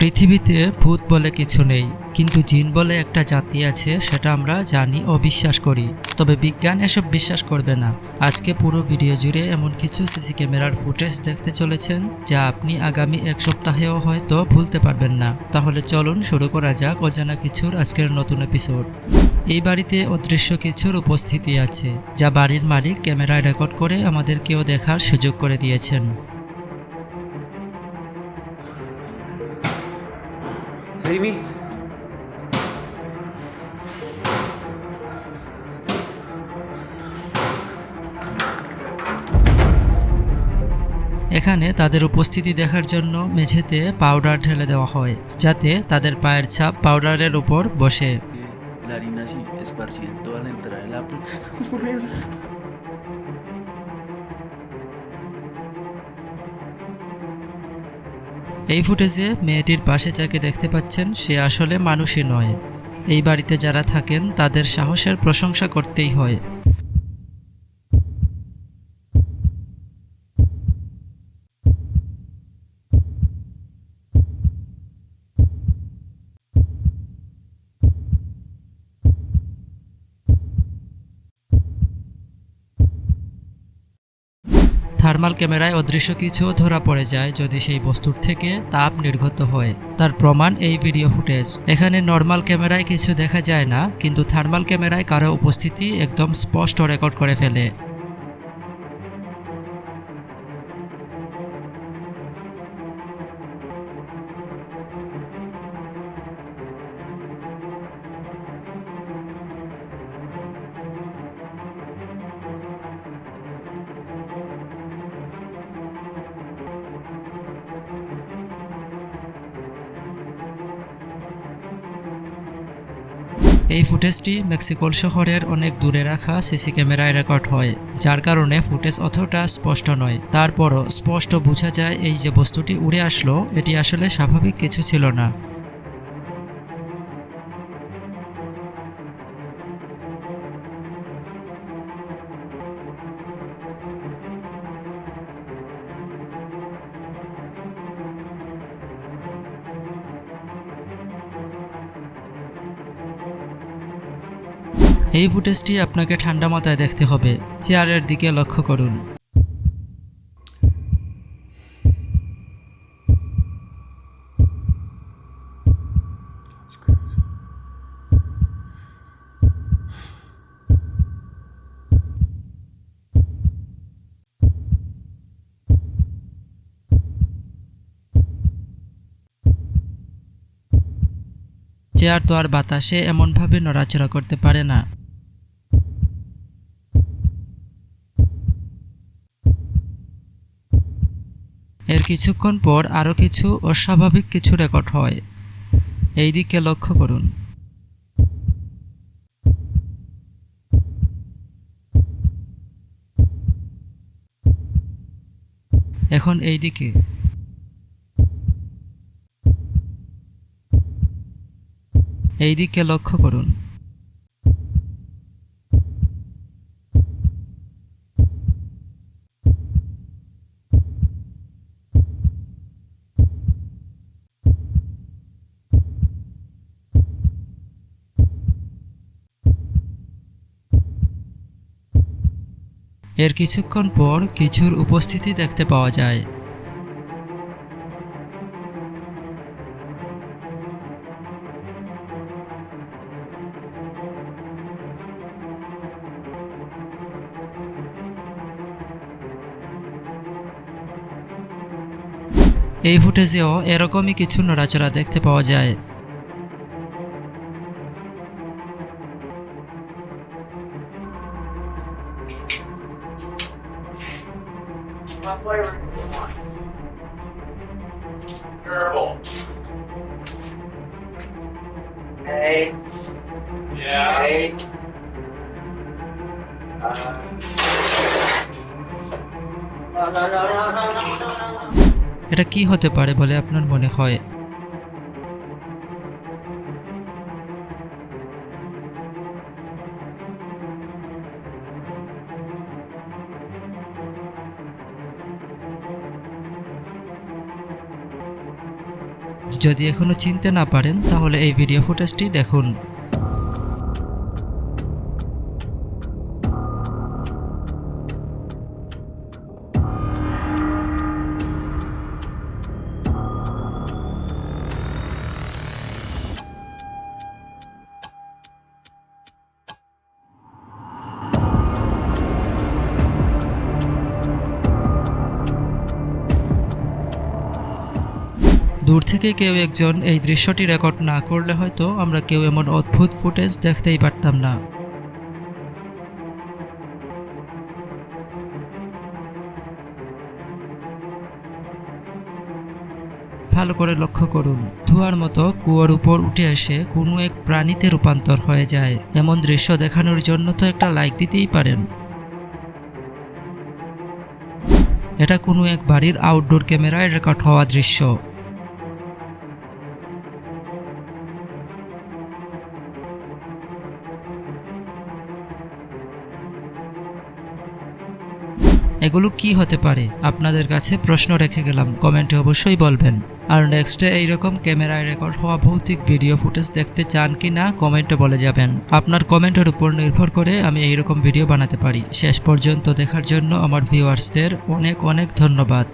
পৃথিবীতে ভূত বলে কিছু নেই, কিন্তু জিন বলে একটা জাতি আছে সেটা আমরা জানি ও বিশ্বাস করি। তবে বিজ্ঞান এসব বিশ্বাস করবে না। আজকে পুরো ভিডিও জুড়ে এমন কিছু সিসি ক্যামেরার ফুটেজ দেখতে চলেছেন, যা আপনি আগামী এক সপ্তাহেও হয়তো ভুলতে পারবেন না। তাহলে চলুন শুরু করা যাক অজানা কিছুর আজকের নতুন এপিসোড এই বাড়িতে অদৃশ্য কিছুর উপস্থিতি আছে, যা বাড়ির মালিক ক্যামেরায় রেকর্ড করে আমাদেরকেও দেখার সুযোগ করে দিয়েছেন। রিমি এখানে তাদের উপস্থিতি দেখার জন্য মেঝেতে পাউডার ঢেলে দেওয়া হয় যাতে তাদের পায়ের ছাপ পাউডারের উপর বসে। এই ফুটেজে মেয়েটির পাশে যাকে দেখতে পাচ্ছেন, সে আসলে মানুষই নয়। এই বাড়িতে যারা থাকেন, তাদের সাহসের প্রশংসা করতেই হয়। থার্মাল ক্যামেরায় অদৃশ্য কিছু ধরা পড়ে যায় যদি সেই বস্তুর থেকে তাপ নির্গত হয়। তার প্রমাণ এই ভিডিও ফুটেজ। এখানে নর্মাল ক্যামেরায় কিছু দেখা যায় না, কিন্তু থার্মাল ক্যামেরায় কারও উপস্থিতি একদম স্পষ্ট রেকর্ড করে ফেলে। এই ফুটেজটি মেক্সিকোর শহরের অনেক দূরে রাখা সিসি ক্যামেরায় রেকর্ড হয়, যার কারণে ফুটেজ অতটা স্পষ্ট নয়। তারপরও স্পষ্ট বোঝা যায় এই যে বস্তুটি উড়ে আসলো, এটি আসলে স্বাভাবিক কিছু ছিল না। এই ফুটেজটি আপনাকে ঠান্ডা মাথায় দেখতে হবে। চেয়ারের দিকে লক্ষ্য করুন। চেয়ার তো আর বাতাসে এমনভাবে নড়াচড়া করতে পারে না এর কিছুক্ষণ পর আরও কিছু অস্বাভাবিক কিছু রেকর্ড হয়। এই দিকে লক্ষ্য করুন। এখন এই দিকে এই দিকে লক্ষ্য করুন। এর কিছুক্ষণ পর কিছুর উপস্থিতি দেখতে পাওয়া যায়। এই ফুটেজেও এরকমই কিছু নড়াচড়া দেখতে পাওয়া যায়। siren you want. Gerbil. Hey. Yeah. Hey. Uh. No, no, no, no, no, no, no. এটা কি হতে পারে বলে আপনার মনে হয় যদি এখনও চিনতে না পারেন তাহলে এই ভিডিও ফুটেজটি দেখুন। দূর থেকে কেউ একজন এই দৃশ্যটি রেকর্ড না করলে হয়তো আমরা কেউ এমন অদ্ভুত ফুটেজ দেখতেই পারতাম না। ভালো করে লক্ষ্য করুন, ধোঁয়ার মতো কুয়ার উপর উঠে এসে কোনো এক প্রাণীতে রূপান্তর হয়ে যায়। এমন দৃশ্য দেখানোর জন্য তো একটা লাইক দিতেই পারেন। এটা কোনো এক বাড়ির আউটডোর ক্যামেরায় রেকর্ড হওয়া দৃশ্য। এগুলো কি হতে পারে? আপনাদের কাছে প্রশ্ন রেখে গেলাম। কমেন্টে অবশ্যই বলবেন। আর নেক্সটে এইরকম ক্যামেরায় রেকর্ড হওয়া ভৌতিক ভিডিও ফুটেজ দেখতে চান কি না, কমেন্টে বলে যাবেন। আপনার কমেন্টের উপর নির্ভর করে আমি এইরকম ভিডিও বানাতে পারি। শেষ পর্যন্ত দেখার জন্য আমার ভিউয়ার্সদের অনেক অনেক ধন্যবাদ।